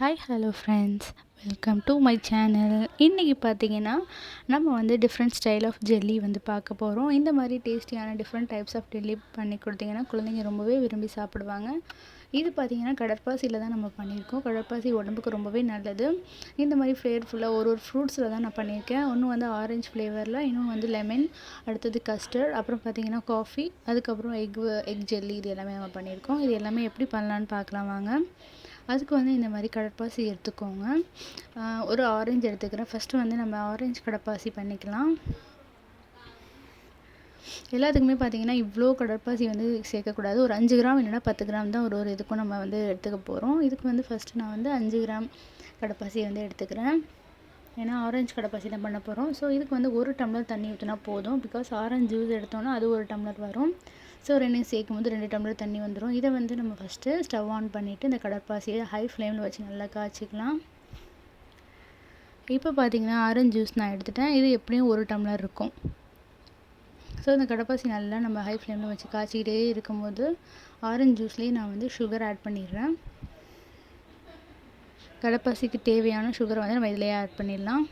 Hi hello friends welcome to my channel இன்றைக்கி பார்த்தீங்கன்னா நம்ம வந்து டிஃப்ரெண்ட் ஸ்டைல் ஆஃப் ஜெல்லி வந்து பார்க்க போகிறோம் இந்த மாதிரி டேஸ்டியான டிஃப்ரெண்ட் டைப்ஸ் ஆஃப் ஜெல்லி பண்ணி கொடுத்தீங்கன்னா குழந்தைங்க ரொம்பவே விரும்பி சாப்பிடுவாங்க. இது பார்த்திங்கன்னா கடற்பாசியில் தான் நம்ம பண்ணியிருக்கோம். கடற்பாசி உடம்புக்கு ரொம்பவே நல்லது. இந்த மாதிரி ஃப்ளேவர்ஃபுல்லாக ஒரு ஒரு ஃப்ரூட்ஸில் தான் நான் பண்ணியிருக்கேன். ஒன்று வந்து ஆரஞ்சு ஃப்ளேவரில் இன்னும் வந்து லெமன் அடுத்தது கஸ்டர்ட் அப்புறம் பார்த்திங்கன்னா காஃபி அதுக்கப்புறம் எக் எக் ஜெல்லி இது எல்லாமே நம்ம பண்ணியிருக்கோம். இது எல்லாமே எப்படி பண்ணலான்னு பார்க்கலாம் வாங்க. அதுக்கு வந்து இந்த மாதிரி கடற்பாசி எடுத்துக்கோங்க. ஒரு ஆரஞ்சு எடுத்துக்கிறேன். ஃபஸ்ட்டு வந்து நம்ம ஆரஞ்சு கடற்பாசி பண்ணிக்கலாம். எல்லாத்துக்குமே பார்த்தீங்கன்னா இவ்வளோ கடற்பாசி வந்து சேர்க்கக்கூடாது. ஒரு அஞ்சு கிராம் இல்லைனா பத்து கிராம் தான் ஒரு ஒரு இதுக்கும் நம்ம வந்து எடுத்துக்க போகிறோம் இதுக்கு வந்து ஃபஸ்ட்டு நான் வந்து அஞ்சு கிராம் கடப்பாசி வந்து எடுத்துக்கிறேன். ஏன்னா ஆரஞ்சு கடப்பாசி தான் பண்ண போகிறோம் ஸோ இதுக்கு வந்து ஒரு டம்ளர் தண்ணி ஊற்றினா போதும். பிகாஸ் ஆரஞ்சு ஜூஸ் எடுத்தோன்னா அது ஒரு டம்ளர் வரும். ஸோ ரெண்டையும் சேர்க்கும் போது ரெண்டு டம்ளர் தண்ணி வந்துடும் இதை வந்து நம்ம ஃபஸ்ட்டு ஸ்டவ் ஆன் பண்ணிவிட்டு இந்த கடற்பாசியை ஹை ஃப்ளேமில் வச்சு நல்லா காய்ச்சிக்கலாம். இப்போ பார்த்தீங்கன்னா ஆரஞ்சு ஜூஸ் நான் எடுத்துட்டேன். இது எப்படியும் ஒரு டம்ளர் இருக்கும். ஸோ இந்த கடப்பாசி நல்லா நம்ம ஹை ஃப்ளேமில் வச்சு காய்ச்சிக்கிட்டே இருக்கும்போது ஆரஞ்சு ஜூஸ்லேயே நான் வந்து சுகர் ஆட் பண்ணிடுறேன். கடப்பாசிக்கு தேவையான சுகரை வந்து நம்ம இதிலேயே ஆட் பண்ணிடலாம்.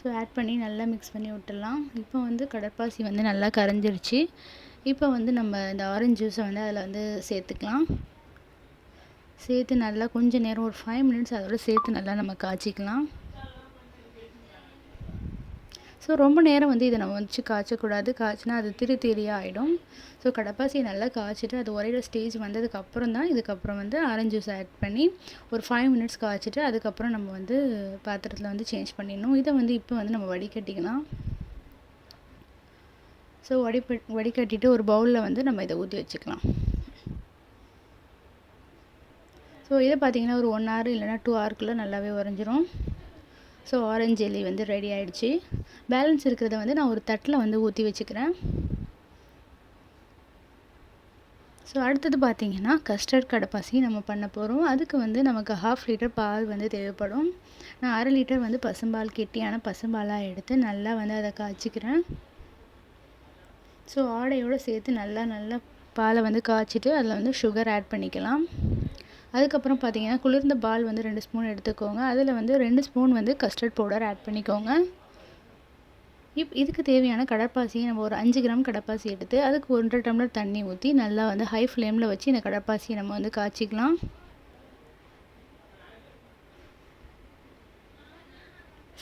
ஸோ ஆட் பண்ணி நல்லா மிக்ஸ் பண்ணி விட்டுடலாம். இப்போ வந்து கடற்பாசி வந்து நல்லா கரைஞ்சிருச்சு. இப்போ வந்து நம்ம இந்த ஆரஞ்சு ஜூஸை வந்து அதில் வந்து சேர்த்துக்கலாம். சேர்த்து நல்லா கொஞ்சம் நேரம் ஒரு ஃபைவ் மினிட்ஸ் அதோட சேர்த்து நல்லா நம்ம காய்ச்சிக்கலாம். ஸோ ரொம்ப நேரம் வந்து இதை நம்ம வச்சு காய்ச்சக்கூடாது. காய்ச்சினா அது திரு திரியாக ஆகிடும் ஸோ கடப்பாசியை நல்லா காய்ச்சிட்டு அது ஒரே ஸ்டேஜ் வந்ததுக்கப்புறம் தான் இதுக்கப்புறம் வந்து ஆரஞ்சு ஜூஸ் ஆட் பண்ணி ஒரு ஃபைவ் மினிட்ஸ் காய்ச்சிட்டு அதுக்கப்புறம் நம்ம வந்து பாத்திரத்தில் வந்து சேஞ்ச் பண்ணிடணும். இதை வந்து இப்போ வந்து நம்ம வடிகட்டிக்கலாம். ஸோ வடிப்பட் வடிகட்டிட்டு ஒரு பவுலில் வந்து நம்ம இதை ஊற்றி வச்சுக்கலாம். ஸோ இதை பார்த்திங்கன்னா ஒரு ஒன் ஹவர் இல்லைனா டூ ஹவருக்குள்ளே நல்லாவே உறைஞ்சிரும். ஸோ ஆரஞ்சு ஜெல்லி வந்து ரெடி ஆகிடுச்சு பேலன்ஸ் இருக்கிறத வந்து நான் ஒரு தட்டில் வந்து ஊற்றி வச்சுக்கிறேன். ஸோ அடுத்தது பார்த்திங்கன்னா கஸ்டர்ட் கடைப்பாசி நம்ம பண்ண போகிறோம் அதுக்கு வந்து நமக்கு ஹாஃப் லிட்டர் பால் வந்து தேவைப்படும். நான் அரை லிட்டர் வந்து பசும்பால் கெட்டியான பசும்பாலாக எடுத்து நல்லா வந்து அதை காய்ச்சிக்கிறேன். ஸோ ஆடையோடு சேர்த்து நல்லா நல்லா பாலை வந்து காய்ச்சிட்டு அதில் வந்து சுகர் ஆட் பண்ணிக்கலாம். அதுக்கப்புறம் பார்த்தீங்கன்னா குளிர்ந்த பால் வந்து ரெண்டு ஸ்பூன் எடுத்துக்கோங்க. அதில் வந்து ரெண்டு ஸ்பூன் வந்து கஸ்டர்ட் பவுடர் ஆட் பண்ணிக்கோங்க. இப் இதுக்கு தேவையான கடற்பாசியை நம்ம ஒரு அஞ்சு கிராம் கடற்பாசி எடுத்து அதுக்கு ஒன்றரை டம்ளர் தண்ணி ஊற்றி நல்லா வந்து ஹை ஃப்ளேமில் வச்சு இந்த கடற்பாசியை நம்ம வந்து காய்ச்சிக்கலாம்.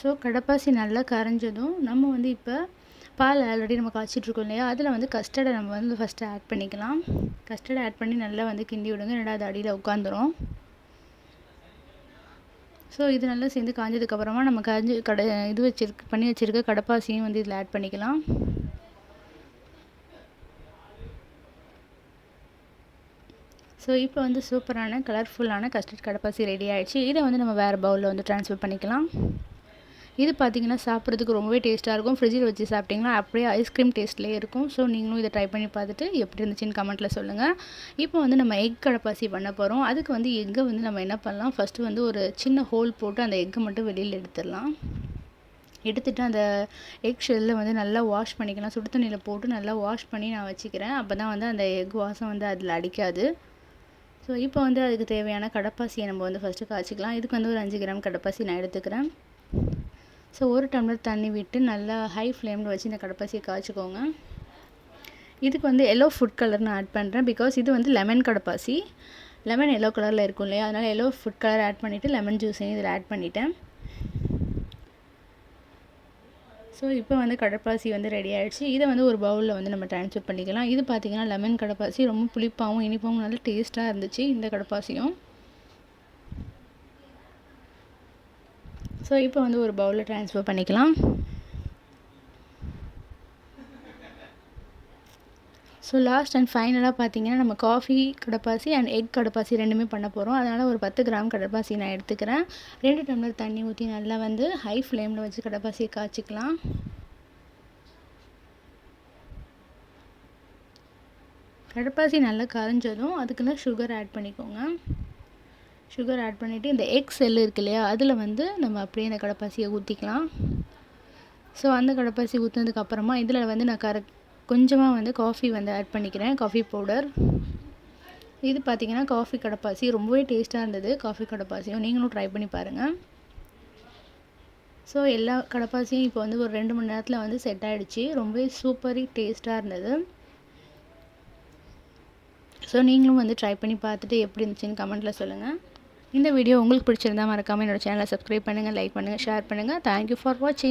ஸோ கடப்பாசி நல்லா கரைஞ்சதும் நம்ம வந்து இப்போ பால் ஆல்ரெடி நம்ம காய்ச்சிட்ருக்கோம் இல்லையா? அதில் வந்து கஸ்டர்டை நம்ம வந்து ஃபஸ்ட்டு ஆட் பண்ணிக்கலாம். கஸ்டர்டை ஆட் பண்ணி நல்லா வந்து கிண்டி விடுங்க. ரெண்டாவது அடியில் உட்காந்துரும் ஸோ இது நல்லா சேர்ந்து காஞ்சதுக்கப்புறமா நம்ம காஞ்சி கடை இது வச்சிருக்க பண்ணி வச்சுருக்க கடப்பாசியும் வந்து இதில் ஆட் பண்ணிக்கலாம். ஸோ இப்போ வந்து சூப்பரான கலர்ஃபுல்லான கஸ்டர்ட் கடப்பாசி ரெடி ஆகிடுச்சு இதை வந்து நம்ம வேறு பவுலில் வந்து ட்ரான்ஸ்ஃபர் பண்ணிக்கலாம். இது பார்த்திங்கன்னா சாப்பிட்றதுக்கு ரொம்பவே டேஸ்ட்டாக இருக்கும். ஃப்ரிட்ஜில் வச்சு சாப்பிட்டிங்கன்னா அப்படியே ஐஸ்கிரீம் டேஸ்ட்லேயே இருக்கும். ஸோ நீங்களும் இதை ட்ரை பண்ணி பார்த்துட்டு எப்படி இருந்துச்சுன்னு கமெண்ட்டில் சொல்லுங்கள் இப்போ வந்து நம்ம எக் கடப்பாசி பண்ண போகிறோம் அதுக்கு வந்து எக்கை வந்து நம்ம என்ன பண்ணலாம்? ஃபஸ்ட்டு வந்து ஒரு சின்ன ஹோல் போட்டு அந்த எக்கை மட்டும் வெளியில் எடுத்துடலாம். எடுத்துகிட்டு அந்த எக் ஷெல்லில் வந்து நல்லா வாஷ் பண்ணிக்கலாம். சுடு தண்ணியில் போட்டு நல்லா வாஷ் பண்ணி நான் வச்சுக்கிறேன். அப்போ தான் வந்து அந்த எக் வாசம் வந்து அதில் அடிக்காது. ஸோ இப்போ வந்து அதுக்கு தேவையான கடப்பாசியை நம்ம வந்து ஃபஸ்ட்டு காய்ச்சிக்கலாம். இதுக்கு வந்து ஒரு அஞ்சு கிராம் கடப்பாசி நான் எடுத்துக்கிறேன். ஸோ ஒரு டம்ளர் தண்ணி விட்டு நல்லா ஹை ஃப்ளேமில் வச்சு இந்த கடப்பாசியை காய்ச்சிக்கோங்க. இதுக்கு வந்து எல்லோ ஃபுட் கலர் நான் ஆட் பண்ணுறேன் பிகாஸ் இது வந்து லெமன் கடப்பாசி. லெமன் எல்லோ கலரில் இருக்கும் இல்லையா? அதனால் எல்லோ ஃபுட் கலர் ஆட் பண்ணிவிட்டு லெமன் ஜூஸையும் இதில் ஆட் பண்ணிட்டேன். ஸோ இப்போ வந்து கடப்பாசி வந்து ரெடி ஆகிடுச்சு இதை வந்து ஒரு பவுலில் வந்து நம்ம ட்ரான்ஸ்ஃபர் பண்ணிக்கலாம். இது பார்த்திங்கன்னா லெமன் கடப்பாசி ரொம்ப புளிப்பாகவும் இனிப்பாகவும் நல்லா டேஸ்ட்டாக இருந்துச்சு இந்த கடப்பாசியும். ஸோ இப்போ வந்து ஒரு பவுலில் ட்ரான்ஸ்ஃபர் பண்ணிக்கலாம். ஸோ லாஸ்ட் அண்ட் ஃபைனலாக பார்த்தீங்கன்னா நம்ம காஃபி கடப்பாசி அண்ட் எக் கடப்பாசி ரெண்டுமே பண்ண போகிறோம் அதனால் ஒரு பத்து கிராம் கடப்பாசி நான் எடுத்துக்கிறேன். ரெண்டு டம்ளர் தண்ணி ஊற்றி நல்லா வந்து ஹை ஃப்ளேமில் வச்சு கடப்பாசியை காய்ச்சிக்கலாம். கடப்பாசி நல்லா கரைஞ்சதும் அதுக்குன்னு சுகர் ஆட் பண்ணிக்கோங்க. சுகர் ஆட் பண்ணிவிட்டு இந்த எக் செல் இருக்கு இல்லையா அதில் வந்து நம்ம அப்படியே இந்த கடப்பாசியை ஊற்றிக்கலாம் ஸோ அந்த கடப்பாசி ஊற்றுனதுக்கப்புறமா இதில் வந்து நான் கரெக்ட் கொஞ்சமாக வந்து காஃபி வந்து ஆட் பண்ணிக்கிறேன் காஃபி பவுடர் இது பார்த்தீங்கன்னா காஃபி கடப்பாசி ரொம்பவே டேஸ்ட்டாக இருந்தது காஃபி கடப்பாசியும். நீங்களும் ட்ரை பண்ணி பாருங்கள் ஸோ எல்லா கடப்பாசியும் இப்போ வந்து ஒரு ரெண்டு மணி நேரத்தில் வந்து செட் ஆகிடுச்சி ரொம்பவே சூப்பரி டேஸ்ட்டாக இருந்தது. ஸோ நீங்களும் வந்து ட்ரை பண்ணி பார்த்துட்டு எப்படி இருந்துச்சுன்னு கமெண்ட்டில் சொல்லுங்கள் இந்த வீடியோ உங்களுக்கு பிடிச்சிருந்தா மறக்காமல் என்னோடய சேனலை சப்ஸ்கிரைப் பண்ணுங்கள் லைக் பண்ணுங்கள் ஷேர் பண்ணுங்கள் தேங்க்யூ ஃபார் வாட்சிங்